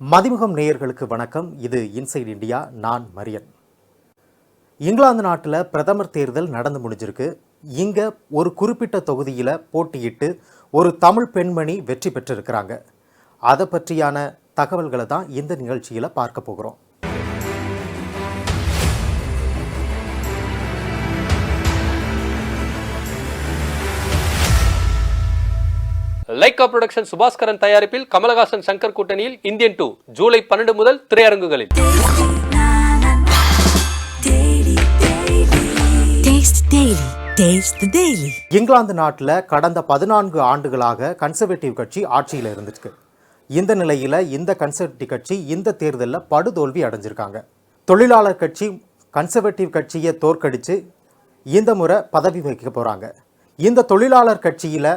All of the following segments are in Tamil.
மதிமுகம் நேயர்களுக்கு வணக்கம். இது இன்சைட் இந்தியா நான் மரியன். இங்கிலாந்து நாட்டில் பிரதமர் தேர்தல் நடந்து முடிஞ்சிருக்கு. இங்கே ஒரு குறிப்பிட்ட தொகுதியில் போட்டியிட்டு ஒரு தமிழ் பெண்மணி வெற்றி பெற்றிருக்கிறாங்க. அதை பற்றியான தகவல்களை தான் இந்த நிகழ்ச்சியில் பார்க்க போகிறோம். லைக்கா புரொடக்ஷன் சுபாஸ்கரன் தயாரிப்பில் கமலஹாசன் சங்கர் கூட்டணியில் இந்தியன் டூ ஜூலை பன்னெண்டு முதல் திரையரங்குகளில். இங்கிலாந்து நாட்டில் கடந்த பதினான்கு ஆண்டுகளாக கன்சர்வேட்டிவ் கட்சி ஆட்சியில் இருந்துருக்கு. இந்த நிலையில் இந்த கன்சர்வேட்டிவ் கட்சி இந்த தேர்தலில் படுதோல்வி அடைஞ்சிருக்காங்க. தொழிலாளர் கட்சி கன்சர்வேட்டிவ் கட்சியை தோற்கடித்து இந்த முறை பதவி வகிக்க போகிறாங்க இந்த தொழிலாளர் கட்சியில்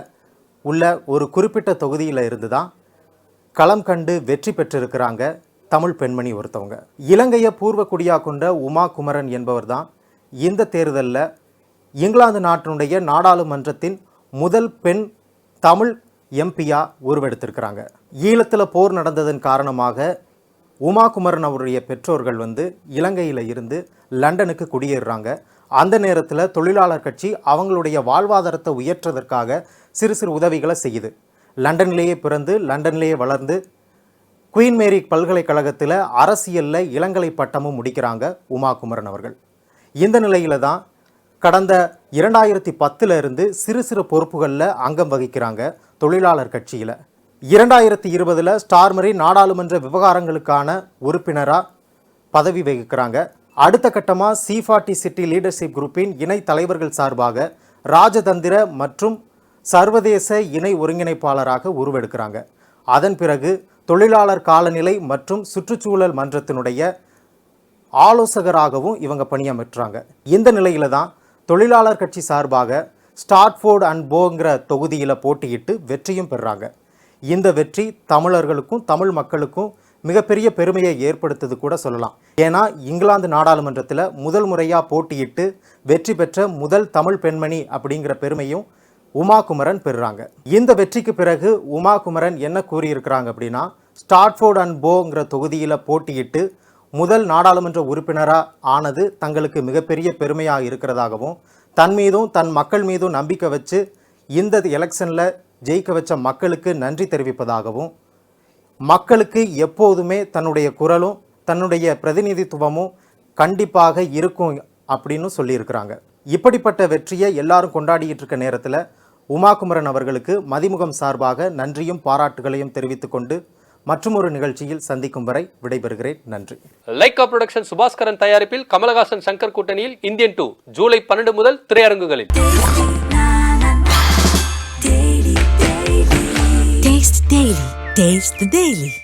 உள்ள ஒரு குறிப்பிட்ட தொகுதியில் இருந்து தான் களம் கண்டு வெற்றி பெற்றிருக்கிறாங்க தமிழ் பெண்மணி ஒருத்தவங்க. இலங்கையை பூர்வ குடியாக கொண்ட உமா குமரன் என்பவர் தான் இந்த தேர்தலில் இங்கிலாந்து நாட்டினுடைய நாடாளுமன்றத்தின் முதல் பெண் தமிழ் எம்பியா உருவெடுத்திருக்கிறாங்க. ஈழத்தில் போர் நடந்ததன் காரணமாக உமா குமரன் அவருடைய பெற்றோர்கள் வந்து இலங்கையில் இருந்து லண்டனுக்கு குடியேறுறாங்க. அந்த நேரத்தில் தொழிலாளர் கட்சி அவங்களுடைய வாழ்வாதாரத்தை உயர்த்துவதற்காக சிறு சிறு உதவிகளை செய்யுது. லண்டன்லேயே பிறந்து லண்டன்லேயே வளர்ந்து குயின் மேரி பல்கலைக்கழகத்தில் அரசியலில் இளங்கலை பட்டமும் முடிக்கிறாங்க உமா குமரன் அவர்கள். இந்த நிலையில் தான் கடந்த இரண்டாயிரத்தி பத்தில் இருந்து சிறு சிறு பொறுப்புகளில் அங்கம் வகிக்கிறாங்க தொழிலாளர் கட்சியில். இரண்டாயிரத்தி இருபதில் ஸ்டார்மரி நாடாளுமன்ற விவகாரங்களுக்கான உறுப்பினராக பதவி வகிக்கிறாங்க அடுத்த கட்டமாக சி ஃபார்ட்டி சிட்டி லீடர்ஷிப் குரூப்பின் இணை தலைவர்கள் சார்பாக ராஜதந்திர மற்றும் சர்வதேச இணை ஒருங்கிணைப்பாளராக உருவெடுக்கிறாங்க. அதன் பிறகு தொழிலாளர் காலநிலை மற்றும் சுற்றுச்சூழல் மன்றத்தினுடைய ஆலோசகராகவும் இவங்க பணியமற்றாங்க. இந்த நிலையில தான் தொழிலாளர் கட்சி சார்பாக ஸ்டாட்ஃபோர்ட் அண்ட் போங்கிற தொகுதியில் போட்டியிட்டு வெற்றியும் பெறுறாங்க இந்த வெற்றி தமிழர்களுக்கும் தமிழ் மக்களுக்கும் மிகப்பெரிய பெருமையை ஏற்படுத்தது கூட சொல்லலாம். ஏன்னா இங்கிலாந்து நாடாளுமன்றத்தில் முதல் முறையாக போட்டியிட்டு வெற்றி பெற்ற முதல் தமிழ் பெண்மணி அப்படிங்கிற பெருமையும் உமா குமரன் பெறுறாங்க. இந்த வெற்றிக்கு பிறகு உமா குமரன் என்ன கூறியிருக்கிறாங்க அப்படின்னா ஸ்டாட்ஃபோர்ட் அண்ட் போங்கிற தொகுதியில் போட்டியிட்டு முதல் நாடாளுமன்ற உறுப்பினராக ஆனது தங்களுக்கு மிகப்பெரிய பெருமையாக இருக்கிறதாகவும் தன் மீதும் தன் மக்கள் மீதும் நம்பிக்கை வச்சு இந்த எலெக்ஷனில் ஜெயிக்க வச்ச மக்களுக்கு நன்றி தெரிவிப்பதாகவும் மக்களுக்கு எப்போதுமே தன்னுடைய குரலும் தன்னுடைய பிரதிநிதித்துவமும் கண்டிப்பாக இருக்கும் அப்படின்னு சொல்லியிருக்கிறாங்க. இப்படிப்பட்ட வெற்றியை எல்லாரும் கொண்டாடிட்டு இருக்க நேரத்தில் உமாகுமரன் அவர்களுக்கு மதிமுகம் சார்பாக நன்றியும் பாராட்டுகளையும் தெரிவித்துக்கொண்டு மற்றும் ஒரு நிகழ்ச்சியில் சந்திக்கும் வரை விடைபெறுகிறேன். நன்றி. லைக்கா புரொடக்ஷன் சுபாஸ்கரன் தயாரிப்பில் கமலஹாசன் சங்கர் கூட்டணியில் இந்தியன் டூ ஜூலை பன்னெண்டு முதல் திரையரங்குகளில். Taste the Daily.